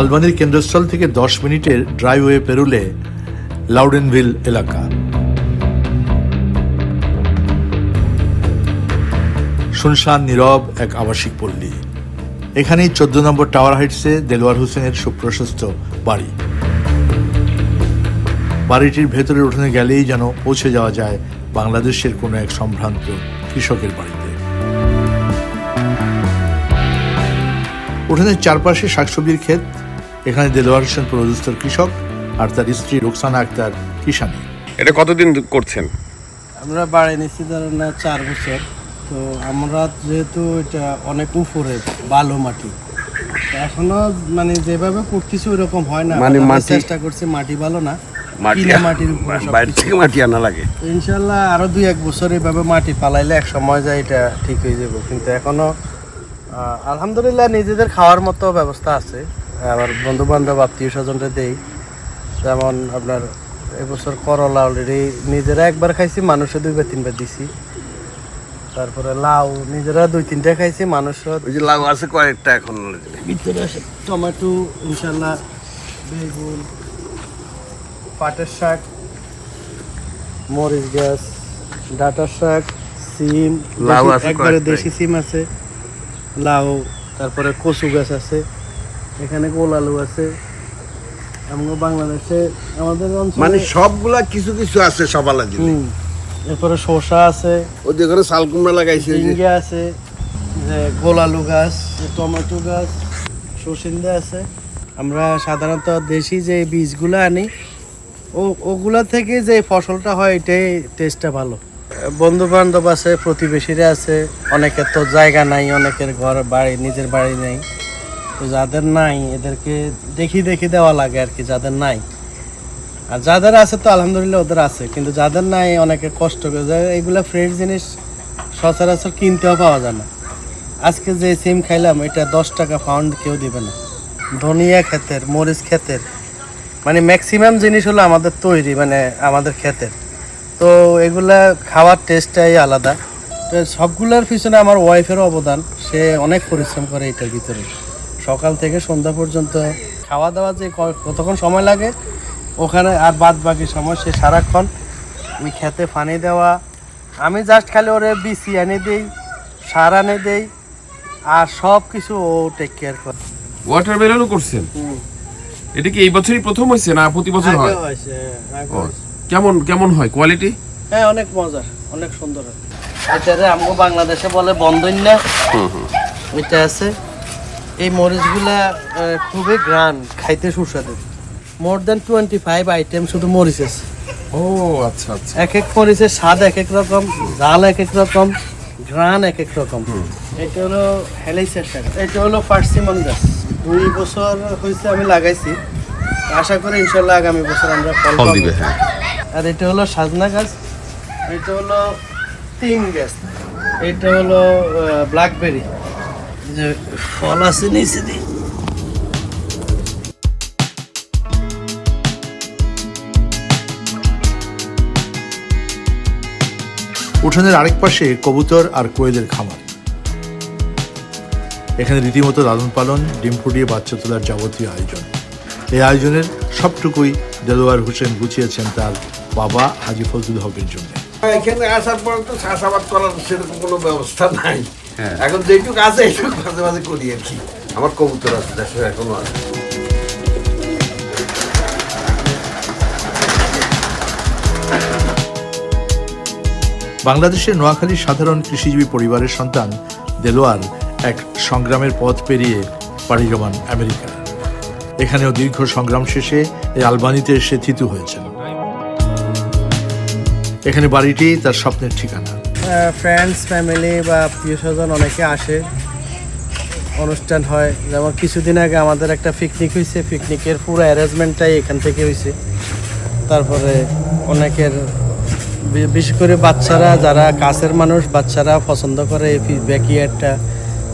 আলবানির কেন্দ্রস্থল থেকে দশ মিনিটের ড্রাইওয়ে পেরুলে লাউডেনভিল এলাকা। শুনশান নীরব এক আবাসিক পল্লী। এখানেই চোদ্দ নম্বর টাওয়ার হাইটসে দেলোয়ার হোসেনের সুপ্রশস্ত বাড়ি। বাড়িটির ভেতরে উঠোনে গেলেই যেন পৌঁছে যাওয়া যায় বাংলাদেশের কোনো এক সম্ভ্রান্ত কৃষকের বাড়িতে। উঠোনের চারপাশে শাকসবজির ক্ষেত এখানে দেলোয়ার হোসেন প্রদুস্তর কৃষক আর তার স্ত্রী রুকসানা আক্তার কিষানী এটা কতদিন করছেন? আমরা বাড়ি নিচ্ছি ধরেন না চার বছর। তো আমরা যেহেতু এটা অনেক উপরে বালু মাটি। এখনও মানে যেভাবে করতেছি ওই রকম হয় না। মানে চেষ্টা করছি মাটি ভালো না। মাটির উপরে সব বাইরে কিছু। থেকে মাটি আনা লাগে। তো ইনশাল্লাহ আরও দুই এক বছর এইভাবে মাটি পালাইলে এক সময় যায় এটা ঠিক হয়ে যাবে। কিন্তু এখনও আহ, আলহামদুলিল্লাহ নিজেদের খাওয়ার মতো ব্যবস্থা আছে। আবার বন্ধু বান্ধব আত্মীয় স্বজনরা দেই। যেমন আপনার এবছর করলা অলরেডি নিজেরা একবার খাইছি মানুষে দুইবার তিনবার দিছি। তারপরে লাউ নিজেরা দুই তিনটা খাইছি মানুষ ওই যে লাউ আছে কয়েকটা এখন ভিতরে আছে টমেটো ইনশাল্লাহ বেগুন পাটের শাক মরিচ গাছ ডাটার শাক সিম লাউ আছে একবারে দেশি সিম আছে লাউ তারপরে কচু গাছ আছে। এখানে গোল আলু আছে আমরা বাংলাদেশে আমাদের অঞ্চলে মানে সবগুলা কিছু কিছু আছে সব আলাদা হুম, এরপরে শসা আছে ওই যে ঘরে শাল কুমড়া লাগাইছে ওই যে। ঝিঙ্গে আছে যে গোল আলু গাছ টমেটো গাছ সসিন্দা আছে। আমরা সাধারণত দেশি যে বীজগুলো আনি ও ওগুলা থেকে যে ফসলটা হয় এটাই টেস্টটা ভালো। বন্ধু বান্ধব আছে প্রতিবেশীরা আছে অনেকের তো জায়গা নাই অনেকের ঘর বাড়ি নিজের বাড়ি নেই। তো যাদের নাই, এদেরকে দেখি দেখি দেওয়া লাগে আর কি, যাদের নাই। আর যাদের আছে তো আলহামদুলিল্লাহ ওদের আছে, কিন্তু যাদের নাই অনেকে কষ্ট করে এগুলো ফ্রেশ জিনিস সচরাচর কিনতেও পাওয়া যায় না। আজকে যে সিম খাইলাম, এটা দশ টাকা পাউন্ড কেউ দিবে না। ধনিয়া ক্ষেতের, মরিচ ক্ষেতের মানে ম্যাক্সিমাম জিনিস হলো আমাদের তৈরি মানে আমাদের ক্ষেতের। তো এগুলা খাওয়ার টেস্টটাই আলাদা। তো সবগুলোর পিছনে আমার ওয়াইফেরও অবদান, সে অনেক পরিশ্রম করে এটার ভিতরে। সকাল থেকে সন্ধ্যা পর্যন্ত খাওয়া দাওয়া যে কতক্ষণ সময় লাগে ওখানে আর বাদ বাকি সময় সে সারাক্ষণ ওই খেতে পানি দেওয়া। আমি জাস্ট খালি ওরে বিসি এনে দেই সার এনে দেই আর সব কিছু ও টেক কেয়ার করে। ওয়াটারমেলনও করছেন? এটা কি এই বছরই প্রথম হয়েছে না প্রতি বছর হয়। কেমন কেমন হয়? কোয়ালিটি হ্যাঁ অনেক মজার অনেক সুন্দর। হয়। এটারে আমগো বাংলাদেশে বলে বন্দন্যা এটা আছে। এই মরিচগুলা খুবই গ্রান খাইতে সুস্বাদু। More than twenty five item শুধু মরিচ আছে। ও আচ্ছা আচ্ছা। এক এক মরিচের স্বাদ এক এক রকম জাল এক এক রকম ঘ্রাণ এক এক রকম এটা হলো হেলাইসের শাক এটা হলো পার্সিমন গাছ দুই বছর হয়েছে আমি লাগাইছি। আশা করি ইনশাল্লাহ আগামী বছর আমরা ফল। দিবে, হ্যাঁ। আর এটা হলো সাজনা গাছ। এটা হলো তিন গাছ। এটা হলো ব্ল্যাকবেরি যে ফল আছে নিচে দিই উঠোনের আরেক পাশে কবুতর আর কোয়েলের খামার। এখানে রীতিমতো লালন পালন ডিম ফুটিয়ে বাচ্চা তোলার যাবতীয় আয়োজন। এই আয়োজনের সবটুকুই দেলোয়ার হোসেন গুছিয়েছেন তার বাবা হাজি ফজলুল হকের জন্য। এখানে আসার পর তো চাষাবাদ করার সেরকম কোনো ব্যবস্থা নাই। এখন যেটুকু আছে এইটুকু মাঝে মাঝে করি আর কি। আমার কবুতর আছে দেশে এখনও আছে। বাংলাদেশের নোয়াখালীর সাধারণ কৃষিজীবী পরিবারের সন্তান দেলোয়ার এক সংগ্রামের পথ পেরিয়ে পাড়ি জমান আমেরিকা এখানেও দীর্ঘ সংগ্রাম শেষে এই আলবানিতে এসে থিতু হয়েছেন। এখানে বাড়িটি তার স্বপ্নের ঠিকানা। ফ্রেন্ডস ফ্যামিলি বা প্রিয় স্বজন অনেকে আসে, অনুষ্ঠান হয়। যেমন কিছুদিন আগে আমাদের একটা পিকনিক হয়েছে পিকনিকের পুরো অ্যারেঞ্জমেন্টটাই এখান থেকে হয়েছে। তারপরে অনেকের বিশেষ করে বাচ্চারা, যারা কাছের মানুষ, বাচ্চারা পছন্দ করে এই ব্যাকিয়ারটা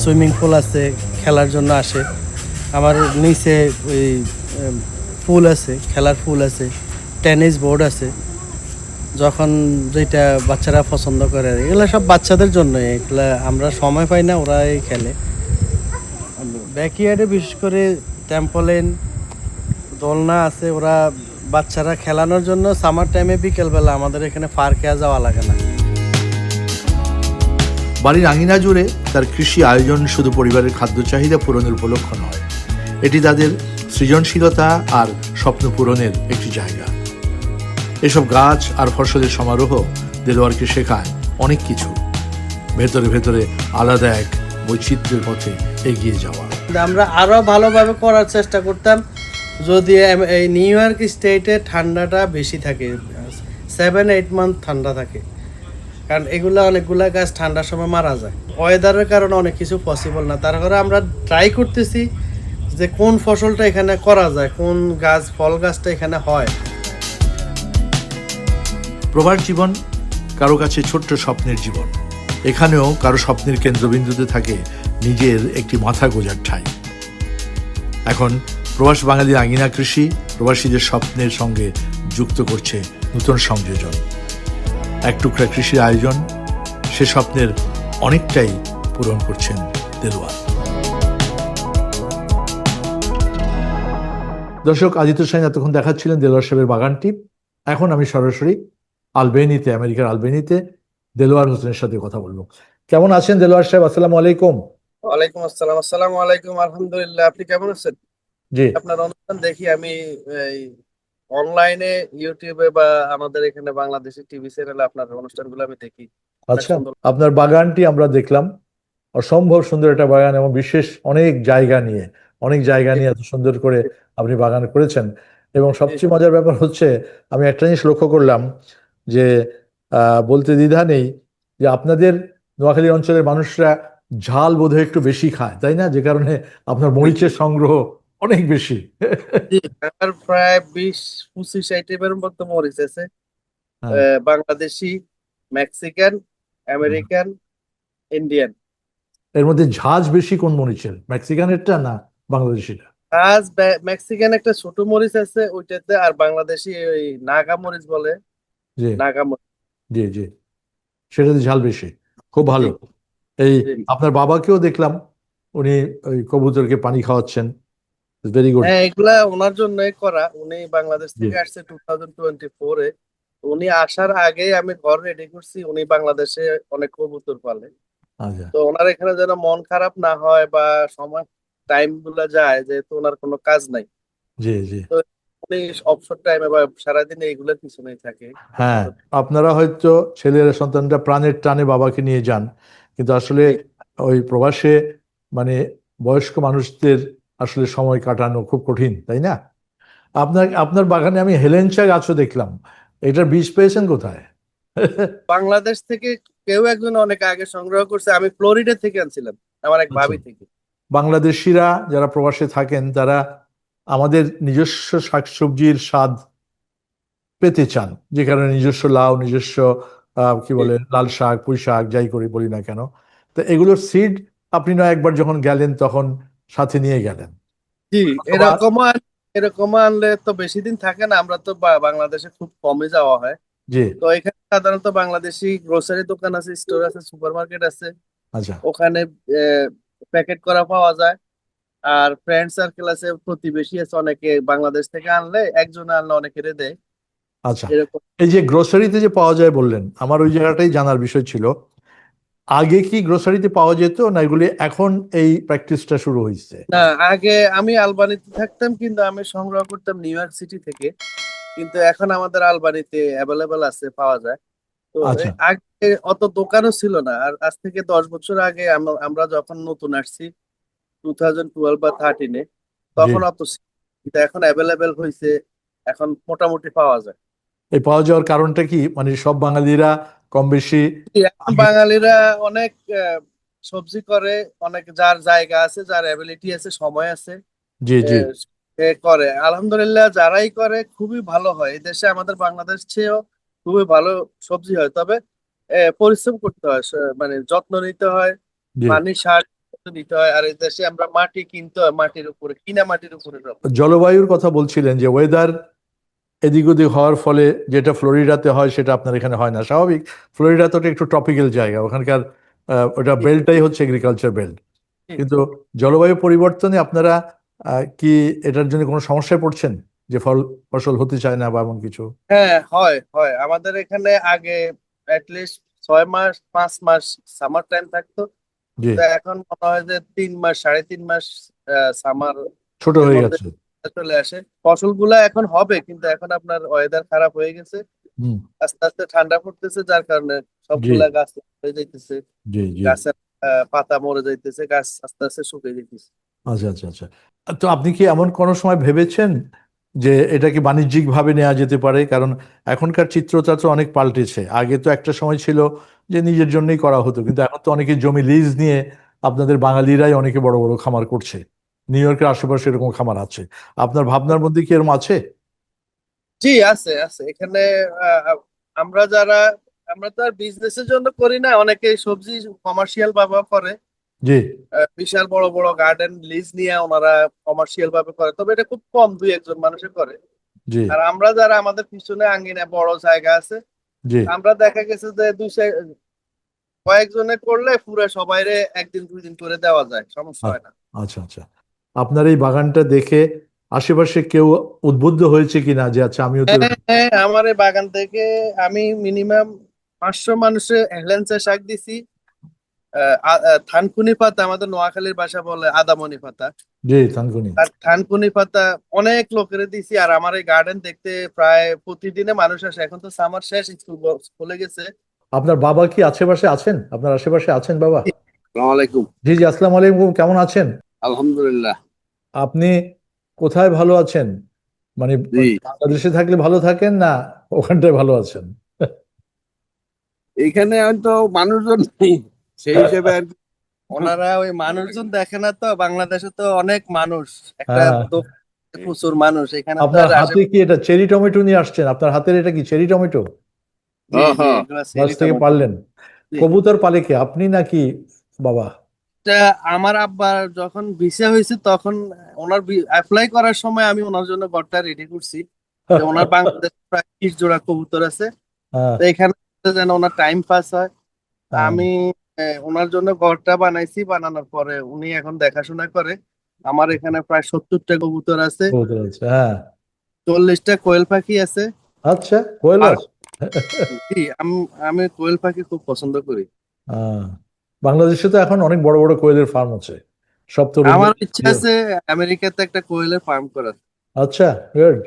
সুইমিং পুল আছে, খেলার জন্য আসে। আমার নিচে ওই পুল আছে, খেলার পুল আছে। টেনিস বোর্ড আছে। যখন যেটা বাচ্চারা পছন্দ করে, এগুলো সব বাচ্চাদের জন্য এগুলা আমরা সময় পাই না ওরাই খেলে। ব্যাকইয়ার্ডে বিশেষ করে টেম্পোলিন দোলনা আছে, ওরা বাচ্চারা খেলানোর জন্য সামার টাইমে বিকেলবেলা আমাদের এখানে পার্কে যাওয়া লাগে না। বাড়ির আঙিনা জুড়ে তার কৃষি আয়োজন শুধু পরিবারের খাদ্য চাহিদা পূরণের উপলক্ষ নয়, এটি তাদের সৃজনশীলতা আর স্বপ্ন পূরণের একটি জায়গা। এসব গাছ আর ফসলের সমারোহ দেলোয়ারকে শেখায় অনেক কিছু। ভেতরে ভেতরে আলাদা এক বৈচিত্র্যের পথে এগিয়ে যাওয়া। আমরা আরও ভালোভাবে করার চেষ্টা করতাম যদি এই নিউ ইয়র্ক স্টেটে ঠান্ডাটা বেশি থাকে সেভেন এইট মান্থ ঠান্ডা থাকে। কারণ এগুলো অনেকগুলা গাছ ঠান্ডার সময় মারা যায়। ওয়েদারের কারণে অনেক কিছু পসিবল না। তার তারপরে আমরা ট্রাই করতেছি যে কোন ফসলটা এখানে করা যায়, কোন গাছ, ফল গাছটা এখানে হয়। প্রবাস জীবন, কারও কাছে ছোট্ট স্বপ্নের জীবন। এখানেও কারও স্বপ্নের কেন্দ্রবিন্দুতে থাকে নিজের একটি মাথা গোজার ঠাঁই। এখন প্রবাস বাঙালির আঙিনা কৃষি, প্রবাসীদের স্বপ্নের সঙ্গে যুক্ত করছে নতুন সংযোজন। এক টুকরা কৃষির আয়োজন, সে স্বপ্নের অনেকটাই পূরণ করছেন দেলোয়ার। দর্শক, আদিত্য সাইন এতক্ষণ দেখাচ্ছিলেন দেলোয়ার সাহেবের বাগানটি। এখন আমি সরাসরি আলবেনিতে আমেরিকার আলবেনিতে দেলোয়ার হোসেনের সাথে কথা বলব। কেমন আছেন দেলোয়ার সাহেব? আসসালামু আলাইকুম। ওয়ালাইকুম আসসালাম। আসসালামু আলাইকুম আলহামদুলিল্লাহ। আপনি কেমন আছেন? জি। আপনার অনুষ্ঠান দেখি আমি এই অনলাইনে ইউটিউবে বা আমাদের এখানে বাংলাদেশি টিভি চ্যানেলে আপনার অনুষ্ঠানগুলো আমি দেখি। আচ্ছা আপনার বাগানটি আমরা দেখলাম। অসম্ভব সুন্দর একটা বাগান এবং বিশেষ অনেক জায়গা নিয়ে অনেক জায়গা নিয়ে এত সুন্দর করে আপনি বাগান করেছেন। এবং সবচেয়ে মজার ব্যাপার হচ্ছে আমি একটা জিনিস লক্ষ্য করলাম যে আহ, বলতে দ্বিধা নেই যে আপনাদের নোয়াখালী অঞ্চলের মানুষরা ঝাল বোধহয় একটু বেশি খায় তাই না? যে কারণে আপনার মরিচের সংগ্রহ অনেক বেশি। প্রায় বিশ পঁচিশ আইটেমের মতো মরিচ আছে। হ্যাঁ। Bangladeshi Mexican American Indian. এর মধ্যে ঝাঁজ বেশি কোন মরিচের? মেক্সিকানেরটা না বাংলাদেশিটা? বে- মেক্সিকান একটা ছোট মরিচ আছে ওইটাতে আর বাংলাদেশি ওই নাগা মরিচ বলে। জি। নাগা মরিচ জি। জি সেটাতে ঝাল বেশি। খুব ভালো। এই জি। আপনার বাবাকেও দেখলাম উনি ওই কবুতরকে পানি খাওয়াচ্ছেন। ভেরি গুড হ্যাঁ এগুলা ওনার জন্যই করা। উনি বাংলাদেশ জি। থেকে আসছে টু থাউজেন্ড টোয়েন্টি ফোরে উনি আসার আগে আমি ঘর রেডি করছি। উনি বাংলাদেশে অনেক কবুতর পালে। আচ্ছা। তো ওনার এখানে যেন মন খারাপ না হয় বা সময় টাইমগুলা যায় যেহেতু ওনার কোনো কাজ নাই। জি জি। উনি অবসর টাইমে বা সারাদিন এইগুলোর পিছনেই থাকে। হ্যাঁ আপনারা হয়তো ছেলের সন্তানরা প্রাণের টানে বাবাকে নিয়ে যান কিন্তু আসলে ওই প্রবাসে মানে বয়স্ক মানুষদের আসলে সময় কাটানো খুব কঠিন তাই না? আপনার আপনার বাগানে আমি হেলেঞ্চা গাছও দেখলাম এটার বীজ পেয়েছেন কোথায়? বাংলাদেশ থেকে কেউ একজন অনেক আগে সংগ্রহ করছে আমি ফ্লোরিডা থেকে আনছিলাম আমার এক আচ্ছা। ভাবি থেকে। বাংলাদেশিরা যারা প্রবাসে থাকেন তারা আমাদের নিজস্ব শাকসবজির স্বাদ পেতে চান যে কারণে নিজস্ব লাউ নিজস্ব আহ, কি বলে লাল শাক পুঁই শাক যাই করি বলি না কেন। তো এগুলোর সিড আপনি না একবার যখন গেলেন তখন সাথে নিয়ে গেলেন। জি এরকম এরকম আনলে তো বেশি দিন থাকে না আমরা তো বাংলাদেশে খুব কমই যাওয়া হয়। জি। তো এখানে সাধারণত বাংলাদেশি গ্রোসারি দোকান আছে স্টোর আছে সুপারমার্কেট আছে। আচ্ছা। ওখানে প্যাকেট করা পাওয়া যায়। আর ফ্রেন্ড সার্কেল আছে প্রতিবেশী আছে অনেকে বাংলাদেশ থেকে আনলে একজনে আনলে অনেকেরে দেয়। আচ্ছা এরকম। এই যে গ্রোসারিতে যে পাওয়া যায় বললেন আমার ওই জায়গাটাই জানার বিষয় ছিল। আগে কি গ্রোসারিতে পাওয়া যেত না এগুলি এখন এই প্র্যাকটিসটা শুরু হয়েছে? না আগে আমি আলবানিতে থাকতাম কিন্তু আমি সংগ্রহ করতাম নিউ ইয়র্ক সিটি থেকে। কিন্তু এখন আমাদের আলবানিতে অ্যাভেলেবেল আছে পাওয়া যায়। তো আচ্ছা। আগে অত দোকানও ছিল না। আর আজ থেকে দশ বছর আগে আম- আমরা যখন নতুন আসছি টু থাউজেন্ড টুয়েলভ বা থার্টিনে তখন অত কিন্তু এখন অ্যাভেলেবেল হয়েছে এখন মোটামুটি পাওয়া যায়। এই পাওয়া যাওয়ার কারণটা কি? মানে সব বাঙালিরা কম বেশি বাঙালিরা অনেক সবজি করে অনেক যার জায়গা আছে যার অ্যাবিলিটি আছে সময় আছে জি জি। করে। আলহামদুলিল্লাহ যারাই করে খুবই ভালো হয়। এই দেশে আমাদের বাংলাদেশ চেয়েও খুবই ভালো সবজি হয়। তবে পরিশ্রম করতে হয় মানে যত্ন নিতে হয় পানি সার দিতে হয় আর দেশে আমরা মাটি কিনতে হয় মাটির উপরে কিনা মাটির উপরে জলবায়ুর কথা বলছিলেন যে ওয়েদার এদিক ওদিক হওয়ার ফলে যেটা ফ্লোরিডাতে হয় সেটা আপনার এখানে হয় না। স্বাভাবিক ফ্লোরিডা তো একটু ট্রপিক্যাল জায়গা ওখানকার ওটা বেল্টটাই হচ্ছে এগ্রিকালচার বেল্ট কিন্তু জলবায়ু পরিবর্তনে আপনারা কি এটার জন্য কোনো সমস্যায় পড়ছেন? যে ফল ফসল হতে চায় না বা এমন কিছু? হ্যাঁ হয় হয়। আমাদের এখানে আগে লিস্ট ছয় মাস পাঁচ মাস সামার টাইম থাকতো। তো এখন মনে হয় যে তিন মাস সাড়ে তিন মাস সামার ছোট হয়ে গেছে। চলে আসে। ফসলগুলা এখন হবে কিন্তু এখন আপনার ওয়েদার খারাপ হয়ে গেছে। আস্তে আস্তে ঠান্ডা পড়তেছে যার কারণে সবগুলা গাছ হয়ে যাইতেছে। গাছের পাতা মরে যাইতেছে গাছ আস্তে আস্তে শুকিয়ে যাইতেছে। আচ্ছা আচ্ছা আচ্ছা। তো আপনি কি এমন কোনো সময় ভেবেছেন যে এটা কি বাণিজ্যিকভাবে নেওয়া যেতে পারে? কারণ এখনকার চিত্রটা তো অনেক পাল্টেছে। আগে তো একটা সময় ছিল যে নিজের জন্যই করা হতো। কিন্তু এখন তো অনেকে জমি লিজ নিয়ে আপনাদের বাঙালিরাই অনেকে বড় বড় খামার করছে। নিউ ইয়র্কের আশেপাশে এরকম খামার আছে। আপনার ভাবনার মধ্যে কি এরকম আছে? জি আছে আছে। এখানে আমরা যারা আমরা তো আর বিজনেসের জন্য করি না। অনেকে সবজি কমার্শিয়াল ভাবে করে। জি। বিশাল বড় বড় গার্ডেন লিজ নিয়ে ওনারা কমার্শিয়াল ভাবে করে। তবে এটা খুব কম দুই একজন মানুষে করে। জি। আর আমরা যারা আমাদের পিছনে আঙ্গিনা বড় জায়গা আছে আমরা দেখা গেছে যে দুই কয়েকজনে করলে পুরো সবাইরে একদিন দুই দিন করে দেওয়া যায় সমস্যা হয় না। আচ্ছা আচ্ছা। আপনার এই বাগানটা দেখে আশেপাশে কেউ উদ্বুদ্ধ হয়েছে কিনা? যে আচ্ছা আমিও তো হ্যাঁ, হ্যাঁ, আমার এই বাগান থেকে আমি মিনিমাম পাঁচশো মানুষের হেলেন্সের শাক দিছি। থানকুনি পাতা আমাদের নোয়াখালীর ভাষা বলে আদামনি পাতা। জি থানকুনি। আর থানকুনি পাতা অনেক লোকের দিছি আর আমার এই গার্ডেন দেখতে প্রায় প্রতিদিনে মানুষ আসে। এখন তো সামার শেষ স্কুল খুলে গেছে। আপনার বাবা কি আশেপাশে আছেন? আপনার আশেপাশে আছেন বাবা? আলাইকুম। জি জি আসসালাম আলাইকুম কেমন আছেন? আলহামদুলিল্লাহ। আপনি কোথায় ভালো আছেন? মানে বাংলাদেশে থাকলে ভালো থাকেন না ওখানটায় ভালো আছেন? এইখানে তো মানুষজন নেই। সেই হিসেবে আর ওনারা ওই মানুষজন দেখে না তো বাংলাদেশে তো অনেক মানুষ। একটা হ্যাঁ। প্রচুর মানুষ এখানে আপনার হাতে কি এটা চেরি টমেটো নিয়ে আসছেন? আপনার হাতের এটা কি চেরি টমেটো? হ্যাঁ, গাছ থেকে পারলেন কবুতর পালে কে? আপনি নাকি বাবা? এটা আমার আব্বার যখন ভিসা হয়েছে তখন ওনার অ্যাপ্লাই করার সময় আমি ওনার জন্য ঘরটা রেডি করছি। ওনার বাংলাদেশে প্রায় ত্রিশ জোড়া কবুতর আছে। হ্যাঁ, এখানে যেন ওনার টাইম পাস হয়। হ্যাঁ। আমি ওনার জন্য ঘরটা বানাইছি বানানোর পরে উনি এখন দেখাশোনা করে। আমার এখানে প্রায় সত্তরটা কবুতর আছে হ্যাঁ। চল্লিশটা কোয়েল পাখি আছে। আচ্ছা কোয়েল জি আমি আমি কোয়েল পাখি খুব পছন্দ করি। হ্যাঁ বাংলাদেশে তো এখন অনেক বড় বড় কোয়েলের ফার্ম আছে। সব তো আমার ইচ্ছা আছে আমেরিকাতে একটা কোয়েলের ফার্ম করার। আচ্ছা গুড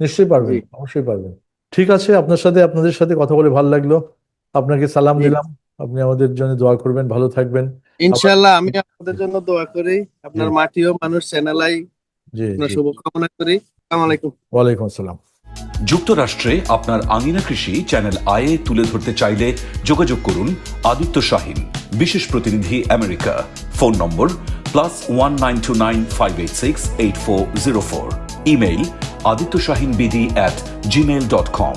নিশ্চয়ই পারবেন অবশ্যই পারবেন। ঠিক আছে আপনার সাথে আপনাদের সাথে কথা বলে ভালো লাগল। আপনাকে সালাম। দিলাম। আপনি আমাদের জন্য দোয়া করবেন ভালো থাকবেন। ইনশাল্লাহ আমি আপনাদের জন্য দোয়া করি আপনার। মাটিও মানুষ চ্যানেলাই জি আপনার জি শুভকামনা করি। আসসালামু আলাইকুম। ওয়ালাইকুম আসসালাম। যুক্তরাষ্ট্রে আপনার আঙিনা কৃষি চ্যানেল আয়ে তুলে ধরতে চাইলে যোগাযোগ করুন আদিত্য শাহিন বিশেষ প্রতিনিধি America. Phone number plus one nine two nine five eight six eight four zero four email Aditya Shahin BD at Gmail dot com